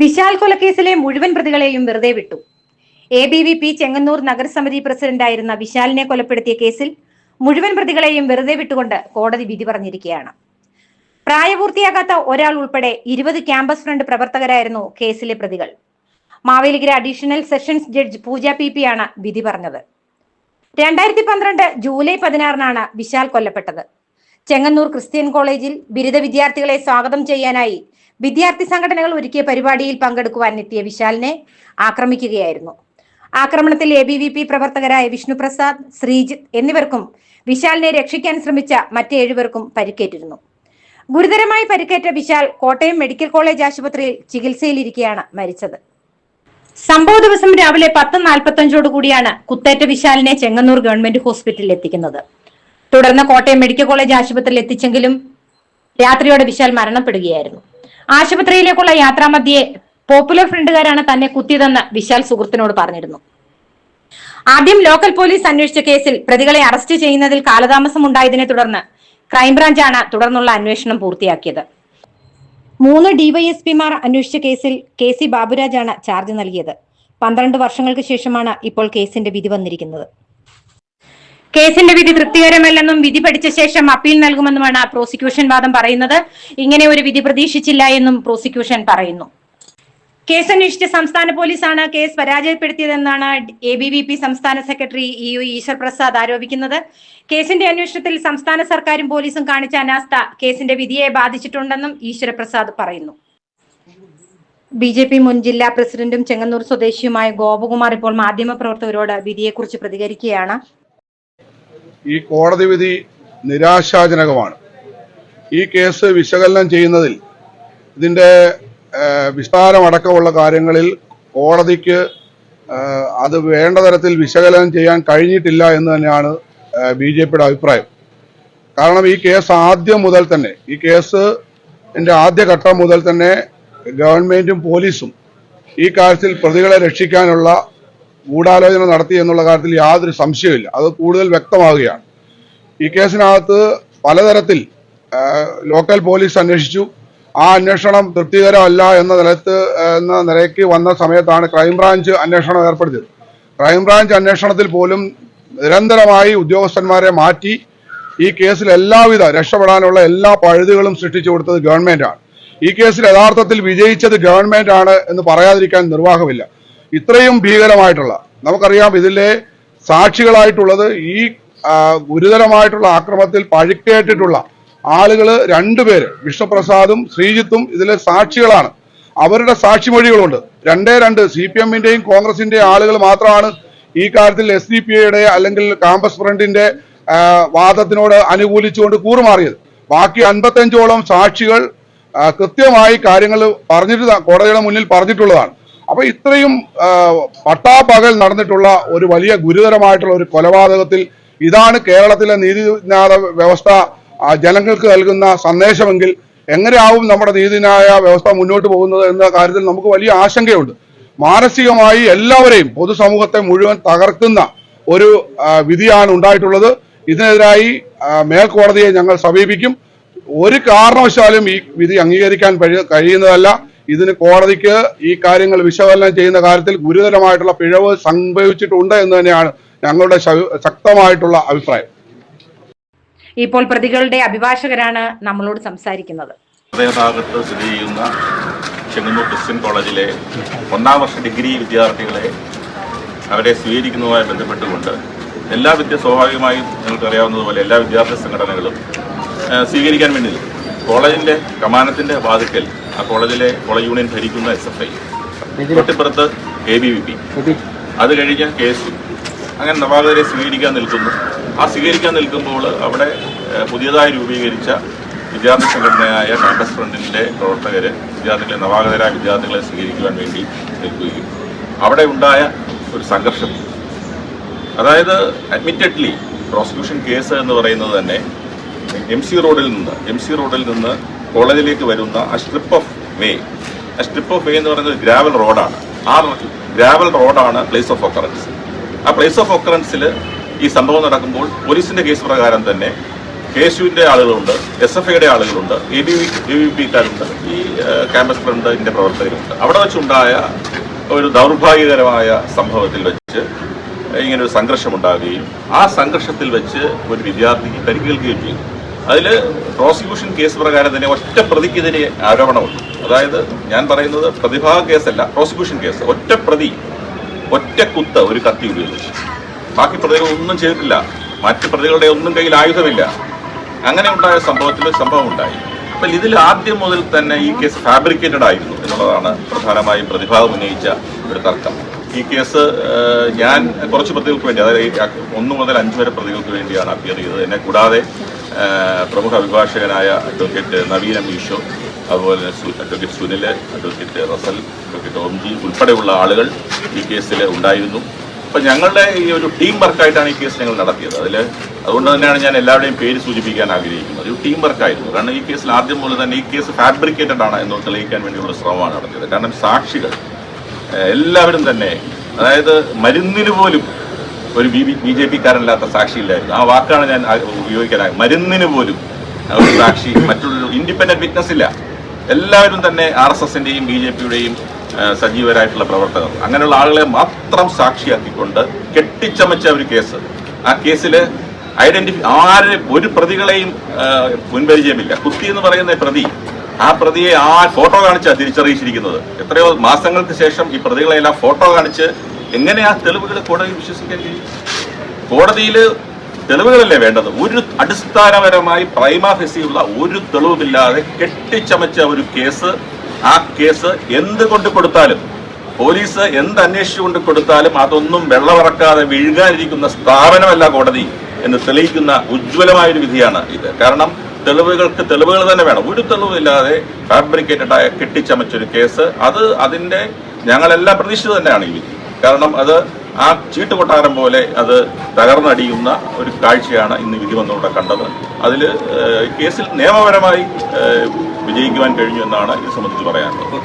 വിശാൽ കൊലക്കേസിലെ മുഴുവൻ പ്രതികളെയും വെറുതെ വിട്ടു. A B V P Chengannur നഗരസമിതി പ്രസിഡന്റായിരുന്ന വിശാലിനെ കൊലപ്പെടുത്തിയ കേസിൽ മുഴുവൻ പ്രതികളെയും വെറുതെ വിട്ടുകൊണ്ട് കോടതി വിധി പറഞ്ഞിരിക്കുകയാണ്. പ്രായപൂർത്തിയാകാത്ത ഒരാൾ ഉൾപ്പെടെ ഇരുപത് ക്യാമ്പസ് ഫ്രണ്ട് പ്രവർത്തകരായിരുന്നു കേസിലെ പ്രതികൾ. Mavelikara additional sessions judge Pooja P P ആണ് വിധി പറഞ്ഞത്. രണ്ടായിരത്തി പന്ത്രണ്ട് ജൂലൈ പതിനാറിനാണ് വിശാൽ കൊല്ലപ്പെട്ടത്. ചെങ്ങന്നൂർ ക്രിസ്ത്യൻ കോളേജിൽ ബിരുദ വിദ്യാർത്ഥികളെ സ്വാഗതം ചെയ്യാനായി വിദ്യാർത്ഥി സംഘടനകൾ ഒരുക്കിയ പരിപാടിയിൽ പങ്കെടുക്കുവാൻ എത്തിയ വിശാലിനെ ആക്രമിക്കുകയായിരുന്നു. ആക്രമണത്തിൽ എ ബി വി പി പ്രവർത്തകരായ വിഷ്ണുപ്രസാദ് ശ്രീജിത്ത് എന്നിവർക്കും വിശാലിനെ രക്ഷിക്കാൻ ശ്രമിച്ച മറ്റേഴുപേർക്കും പരിക്കേറ്റിരുന്നു. ഗുരുതരമായി പരിക്കേറ്റ വിശാൽ കോട്ടയം മെഡിക്കൽ കോളേജ് ആശുപത്രിയിൽ ചികിത്സയിലിരിക്കെയാണ് മരിച്ചത്. സംഭവ ദിവസം രാവിലെ പത്ത് നാൽപ്പത്തഞ്ചോട് കൂടിയാണ് കുത്തേറ്റ വിശാലിനെ ചെങ്ങന്നൂർ ഗവൺമെന്റ് ഹോസ്പിറ്റലിൽ എത്തിക്കുന്നത്. തുടർന്ന് കോട്ടയം മെഡിക്കൽ കോളേജ് ആശുപത്രിയിൽ എത്തിച്ചെങ്കിലും രാത്രിയോടെ വിശാൽ മരണപ്പെടുകയായിരുന്നു. ആശുപത്രിയിലേക്കുള്ള യാത്രാമധ്യേ പോപ്പുലർ ഫ്രണ്ടുകാരാണ് തന്നെ കുത്തിയതെന്ന് വിശാൽ സുഹൃത്തിനോട് പറഞ്ഞിരുന്നു. ആദ്യം ലോക്കൽ പോലീസ് അന്വേഷിച്ച കേസിൽ പ്രതികളെ അറസ്റ്റ് ചെയ്യുന്നതിൽ കാലതാമസം ഉണ്ടായതിനെ തുടർന്ന് ക്രൈംബ്രാഞ്ചാണ് തുടർന്നുള്ള അന്വേഷണം പൂർത്തിയാക്കിയത്. മൂന്ന് ഡിവൈഎസ്പിമാർ അന്വേഷിച്ച കേസിൽ കെ സി ബാബുരാജാണ് ചാർജ് നൽകിയത്. പന്ത്രണ്ട് വർഷങ്ങൾക്ക് ശേഷമാണ് ഇപ്പോൾ കേസിന്റെ വിധി വന്നിരിക്കുന്നത്. കേസിന്റെ വിധി തൃപ്തികരമല്ലെന്നും വിധി പഠിച്ച ശേഷം അപ്പീൽ നൽകുമെന്നുമാണ് പ്രോസിക്യൂഷൻ വാദം പറയുന്നത്. ഇങ്ങനെ ഒരു വിധി പ്രതീക്ഷിച്ചില്ല എന്നും പ്രോസിക്യൂഷൻ പറയുന്നു. കേസ് അന്വേഷിച്ച സംസ്ഥാന പോലീസാണ് കേസ് പരാജയപ്പെടുത്തിയതെന്നാണ് എ ബി വി പി സംസ്ഥാന secretary E U Eshwar Prasad ആരോപിക്കുന്നത്. കേസിന്റെ അന്വേഷണത്തിൽ സംസ്ഥാന സർക്കാരും പോലീസും കാണിച്ച അനാസ്ഥ കേസിന്റെ വിധിയെ ബാധിച്ചിട്ടുണ്ടെന്നും ഈശ്വര പ്രസാദ് പറയുന്നു. ബി ജെ പി മുൻ ജില്ലാ പ്രസിഡന്റും ചെങ്ങന്നൂർ സ്വദേശിയുമായ ഗോപകുമാർ ഇപ്പോൾ മാധ്യമപ്രവർത്തകരോട് വിധിയെക്കുറിച്ച് പ്രതികരിക്കുകയാണ്. ഈ കോടതി വിധി നിരാശാജനകമാണ്. ഈ കേസ് വിശകലനം ചെയ്യുന്നതിൽ ഇതിന്റെ വിസ്താരമടക്കമുള്ള കാര്യങ്ങളിൽ കോടതിക്ക് അത് വേണ്ട തരത്തിൽ വിശകലനം ചെയ്യാൻ കഴിഞ്ഞിട്ടില്ല എന്ന് തന്നെയാണ് ബി ജെ പിയുടെ അഭിപ്രായം. കാരണം ഈ കേസ് ആദ്യം മുതൽ തന്നെ ഈ കേസ് എന്റെ ആദ്യഘട്ടം മുതൽ തന്നെ ഗവൺമെന്റും പോലീസും ഈ കാര്യത്തിൽ പ്രതികളെ രക്ഷിക്കാനുള്ള ഗൂഢാലോചന നടത്തി എന്നുള്ള കാര്യത്തിൽ യാതൊരു സംശയമില്ല അത് കൂടുതൽ വ്യക്തമാവുകയാണ്. ഈ കേസിനകത്ത് പലതരത്തിൽ ലോക്കൽ പോലീസ് അന്വേഷിച്ചു. ആ അന്വേഷണം തൃപ്തികരമല്ല എന്ന നിലത്ത് എന്ന നിലയ്ക്ക് വന്ന സമയത്താണ് ക്രൈംബ്രാഞ്ച് അന്വേഷണം ഏർപ്പെടുത്തിയത്. ക്രൈംബ്രാഞ്ച് അന്വേഷണത്തിൽ പോലും നിരന്തരമായി ഉദ്യോഗസ്ഥന്മാരെ മാറ്റി ഈ കേസിൽ എല്ലാവിധ രക്ഷപ്പെടാനുള്ള എല്ലാ പഴുതുകളും സൃഷ്ടിച്ചു കൊടുത്തത് ഗവൺമെന്റാണ്. ഈ കേസിൽ യഥാർത്ഥത്തിൽ വിജയിച്ചത് ഗവൺമെന്റാണ് എന്ന് പറയാതിരിക്കാൻ നിർവാഹമില്ല. ഇത്രയും ഭീകരമായിട്ടുള്ള നമുക്കറിയാം ഇതിലെ സാക്ഷികളായിട്ടുള്ളത് ഈ ഗുരുതരമായിട്ടുള്ള ആക്രമണത്തിൽ പഴുക്കേറ്റിട്ടുള്ള ആളുകൾ രണ്ടുപേര് വിഷ്ണുപ്രസാദും ശ്രീജിത്തും ഇതിലെ സാക്ഷികളാണ്. അവരുടെ സാക്ഷിമൊഴികളുണ്ട്. രണ്ടേ രണ്ട് സി പി എമ്മിന്റെയും കോൺഗ്രസിന്റെയും ആളുകൾ മാത്രമാണ് ഈ കാര്യത്തിൽ എസ് ഡി പി ഐയുടെ അല്ലെങ്കിൽ കാമ്പസ് ഫ്രണ്ടിന്റെ വാദത്തിനോട് അനുകൂലിച്ചുകൊണ്ട് കൂറുമാറിയത്. ബാക്കി അൻപത്തഞ്ചോളം സാക്ഷികൾ കൃത്യമായി കാര്യങ്ങൾ പറഞ്ഞിട്ട് കോടതിയുടെ മുന്നിൽ പറഞ്ഞിട്ടുള്ളതാണ്. അപ്പൊ ഇത്രയും പട്ടാപകൽ നടന്നിട്ടുള്ള ഒരു വലിയ ഗുരുതരമായിട്ടുള്ള ഒരു കൊലപാതകത്തിൽ ഇതാണ് കേരളത്തിലെ നീതിന്യായ വ്യവസ്ഥ ജനങ്ങൾക്ക് നൽകുന്ന സന്ദേശമെങ്കിൽ എങ്ങനെയാവും നമ്മുടെ നീതിന്യായ വ്യവസ്ഥ മുന്നോട്ട് പോകുന്നത് എന്ന കാര്യത്തിൽ നമുക്ക് വലിയ ആശങ്കയുണ്ട്. മാനസികമായി എല്ലാവരെയും പൊതുസമൂഹത്തെ മുഴുവൻ തകർക്കുന്ന ഒരു വിധിയാണ് ഉണ്ടായിട്ടുള്ളത്. ഇതിനെതിരായി മേൽക്കോടതിയെ ഞങ്ങൾ സമീപിക്കും. ഒരു കാരണവശാലും ഈ വിധി അംഗീകരിക്കാൻ കഴിയുന്നതല്ല. ഇതിന് കോടതിക്ക് ഈ കാര്യങ്ങൾ വിശകലനം ചെയ്യുന്ന കാര്യത്തിൽ ഗുരുതരമായിട്ടുള്ള പിഴവ് സംഭവിച്ചിട്ടുണ്ട് എന്ന് തന്നെയാണ് ഞങ്ങളുടെ ശക്തമായിട്ടുള്ള അഭിപ്രായം. ഇപ്പോൾ പ്രതികളുടെ അഭിഭാഷകരാണ് നമ്മളോട് സംസാരിക്കുന്നത്. ഹൃദയഭാഗത്ത് സ്ഥിതി ചെയ്യുന്ന ചെങ്ങന്നൂർ ക്രിസ്ത്യൻ കോളേജിലെ ഒന്നാം വർഷ ഡിഗ്രി വിദ്യാർത്ഥികളെ അവരെ സ്വീകരിക്കുന്നതുമായി ബന്ധപ്പെട്ടുകൊണ്ട് എല്ലാ വിദ്യ സ്വാഭാവികമായും നിങ്ങൾക്കറിയാവുന്നതുപോലെ എല്ലാ വിദ്യാർത്ഥി സംഘടനകളും സ്വീകരിക്കാൻ വേണ്ടി കോളേജിന്റെ കമാനത്തിന്റെ കമാനത്തിന്റെ വാതിക്കൽ ആ കോളേജിലെ കോളേജ് യൂണിയൻ ഭരിക്കുന്ന എസ് എഫ് ഐ തൊട്ടിപ്പുറത്ത് എ ബി വി പി അത് കഴിഞ്ഞ് കെ എസ് യു അങ്ങനെ നവാഗതരെ സ്വീകരിക്കാൻ നിൽക്കുന്നു. ആ സ്വീകരിക്കാൻ നിൽക്കുമ്പോൾ അവിടെ പുതിയതായി രൂപീകരിച്ച വിദ്യാർത്ഥി സംഘടനയായ കാമ്പസ് ഫ്രണ്ടിന്റെ പ്രവർത്തകർ വിദ്യാർത്ഥികളെ നവാഗതരായ വിദ്യാർത്ഥികളെ സ്വീകരിക്കുവാൻ വേണ്ടി നിൽക്കുകയും അവിടെ ഉണ്ടായ ഒരു സംഘർഷം. അതായത് അഡ്മിറ്റഡ്ലി പ്രോസിക്യൂഷൻ കേസ് എന്ന് പറയുന്നത് തന്നെ എം സി റോഡിൽ നിന്ന് എം സി റോഡിൽ നിന്ന് കോളേജിലേക്ക് വരുന്ന ആ സ്ട്രിപ്പ് ഓഫ് വേ ആ സ്ട്രിപ്പ് ഓഫ് വേ എന്ന് പറയുന്നത് ഗ്രാവൽ റോഡാണ് ആ ഗ്രാവൽ റോഡാണ് പ്ലേസ് ഓഫ് ഒക്കറൻസ് ആ പ്ലേസ് ഓഫ് ഒക്കറൻസിൽ ഈ സംഭവം നടക്കുമ്പോൾ പോലീസിന്റെ കേസ് പ്രകാരം തന്നെ കെ എസ് യുവിന്റെ ആളുകളുണ്ട് എസ് എഫ് ഐയുടെ ആളുകളുണ്ട് എ ബി എ ബി പിക്കാരുണ്ട് ഈ ക്യാമ്പസ് ഫ്രണ്ടിന്റെ പ്രവർത്തകരുണ്ട്. അവിടെ വെച്ചുണ്ടായ ഒരു ദൗർഭാഗ്യകരമായ സംഭവത്തിൽ വെച്ച് ഇങ്ങനെ ഒരു സംഘർഷം ഉണ്ടാകുകയും ആ സംഘർഷത്തിൽ വെച്ച് ഒരു വിദ്യാർത്ഥിക്ക് പരിക്കേൽക്കുകയും ചെയ്തു. അതിൽ പ്രോസിക്യൂഷൻ കേസ് പ്രകാരം തന്നെ ഒറ്റ പ്രതിക്കെതിരെ ആരോപണമുണ്ട്. അതായത് ഞാൻ പറയുന്നത് പ്രതിഭാഗ കേസല്ല പ്രോസിക്യൂഷൻ കേസ്. ഒറ്റ പ്രതി ഒറ്റ കുത്ത് ഒരു കത്തി ഉപയോഗിച്ചു. ബാക്കി പ്രതികൾ ഒന്നും ചെയ്തിട്ടില്ല. മറ്റ് പ്രതികളുടെ ഒന്നും കയ്യിൽ ആയുധമില്ല. അങ്ങനെ ഉണ്ടായ സംഭവത്തിൽ സംഭവം ഉണ്ടായി അപ്പോൾ ഇതിൽ ആദ്യം മുതൽ തന്നെ ഈ കേസ് ഫാബ്രിക്കേറ്റഡ് ആയിരുന്നു എന്നുള്ളതാണ് പ്രധാനമായും പ്രതിഭാഗം ഉന്നയിച്ച ഒരു തർക്കം. ഈ കേസ് ഞാൻ കുറച്ച് പ്രതികൾക്ക് വേണ്ടി അതായത് ഒന്ന് മുതൽ അഞ്ച് വരെ പ്രതികൾക്ക് വേണ്ടിയാണ് അപ്പിയർ ചെയ്തത്. എന്നെ കൂടാതെ പ്രമുഖ അഭിഭാഷകനായ അഡ്വക്കേറ്റ് നവീൻ അമീഷോ അതുപോലെ തന്നെ advocate Sunil advocate Russell advocate Omji ഉൾപ്പെടെയുള്ള ആളുകൾ ഈ കേസിൽ ഉണ്ടായിരുന്നു. അപ്പം ഞങ്ങളുടെ ഈ ഒരു ടീം വർക്കായിട്ടാണ് ഈ കേസ് ഞങ്ങൾ നടത്തിയത്. അതിൽ അതുകൊണ്ട് തന്നെയാണ് ഞാൻ എല്ലാവരുടെയും പേര് സൂചിപ്പിക്കാൻ ആഗ്രഹിക്കുന്നത്. ഒരു ടീം വർക്കായിരുന്നു കാരണം ഈ കേസിൽ ആദ്യം മുതൽ തന്നെ ഈ കേസ് ഫാബ്രിക്കേറ്റഡ് ആണ് എന്ന് തെളിയിക്കാൻ വേണ്ടിയുള്ള ശ്രമമാണ് നടത്തിയത്. കാരണം സാക്ഷികൾ എല്ലാവരും തന്നെ അതായത് മരുന്നിന് പോലും ഒരു ബി ബി ജെ പിക്കാരല്ലാത്ത സാക്ഷിയില്ലായിരുന്നു. ആ വാക്കാണ് ഞാൻ ഉപയോഗിക്കാൻ മരുന്നിന് പോലും ഒരു സാക്ഷി മറ്റുള്ള ഇൻഡിപെൻഡന്റ് വിറ്റ്നസ് ഇല്ല. എല്ലാവരും തന്നെ ആർ എസ് എസിന്റെയും ബി ജെ പിയുടെയും സജീവരായിട്ടുള്ള പ്രവർത്തകർ. അങ്ങനെയുള്ള ആളുകളെ മാത്രം സാക്ഷിയാക്കിക്കൊണ്ട് കെട്ടിച്ചമച്ച ഒരു കേസ്. ആ കേസിൽ ഐഡന്റിഫൈ ആരെ ഒരു പ്രതികളെയും മുൻപരിചയമില്ല. കുത്തി എന്ന് പറയുന്ന പ്രതി ആ പ്രതിയെ ആ ഫോട്ടോ കാണിച്ചാണ് തിരിച്ചറിയിച്ചിരിക്കുന്നത്. എത്രയോ മാസങ്ങൾക്ക് ശേഷം ഈ പ്രതികളെല്ലാം ഫോട്ടോ കാണിച്ച് എങ്ങനെ ആ തെളിവുകൾ കോടതി വിശ്വസിക്കാൻ കഴിയും? കോടതിയിൽ തെളിവുകളല്ലേ വേണ്ടത്? ഒരു അടിസ്ഥാനപരമായി പ്രൈമാഫെസിയുള്ള ഒരു തെളിവുമില്ലാതെ കെട്ടിച്ചമച്ച ഒരു കേസ് ആ കേസ് എന്ത് കൊണ്ട് കൊടുത്താലും പോലീസ് എന്ത് അന്വേഷിച്ചുകൊണ്ട് കൊടുത്താലും അതൊന്നും വെള്ളമിറക്കാതെ വീഴുകാനിരിക്കുന്ന സ്ഥാപനമല്ല കോടതി എന്ന് തെളിയിക്കുന്ന ഉജ്ജ്വലമായ ഒരു വിധിയാണ് ഇത്. കാരണം തെളിവുകൾക്ക് തെളിവുകൾ തന്നെ വേണം. ഒരു തെളിവില്ലാതെ ഫാബ്രിക്കേറ്റഡായ കെട്ടിച്ചമച്ചൊരു കേസ് അത് അതിന്റെ ഞങ്ങളെല്ലാം പ്രതീക്ഷിച്ചത് തന്നെയാണ് ഈ വിധി. കാരണം അത് ആ ചീട്ടുകൊട്ടാരം പോലെ അത് തകർന്നടിയുന്ന ഒരു കാഴ്ചയാണ് ഇന്ന് വിധി വന്നുകൂടെ കണ്ടത്. അതിൽ കേസിൽ നിയമപരമായി വിജയിക്കുവാൻ കഴിഞ്ഞു എന്നാണ് ഇത് സംബന്ധിച്ച് പറയാനുള്ളത്.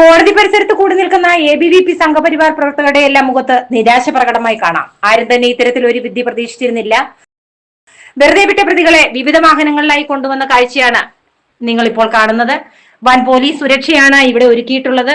കോടതി പരിസരത്ത് കൂടി നിൽക്കുന്ന A B V P Sangh Parivar പ്രവർത്തകരുടെ എല്ലാം മുഖത്ത് നിരാശ പ്രകടമായി കാണാം. ആരും തന്നെ ഇത്തരത്തിൽ ഒരു വിധി പ്രതീക്ഷിച്ചിരുന്നില്ല. വെറുതെ വിട്ട പ്രതികളെ വിവിധ വാഹനങ്ങളിലായി കൊണ്ടുവന്ന കാഴ്ചയാണ് നിങ്ങൾ ഇപ്പോൾ കാണുന്നത്. വൻ പോലീസ് സുരക്ഷയാണ് ഇവിടെ ഒരുക്കിയിട്ടുള്ളത്.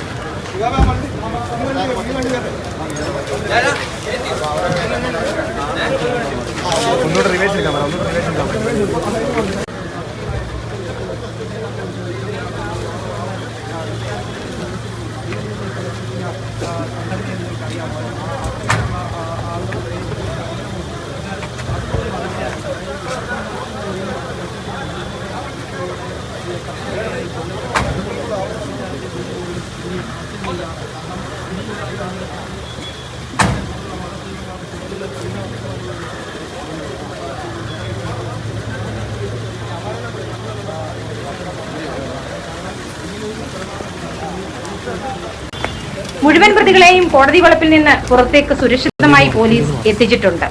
മുഴുവൻ പ്രതികളെയും കോടതി വളപ്പിൽ നിന്ന് പുറത്തേക്ക് സുരക്ഷിതമായി പോലീസ് എത്തിച്ചിട്ടുണ്ട്.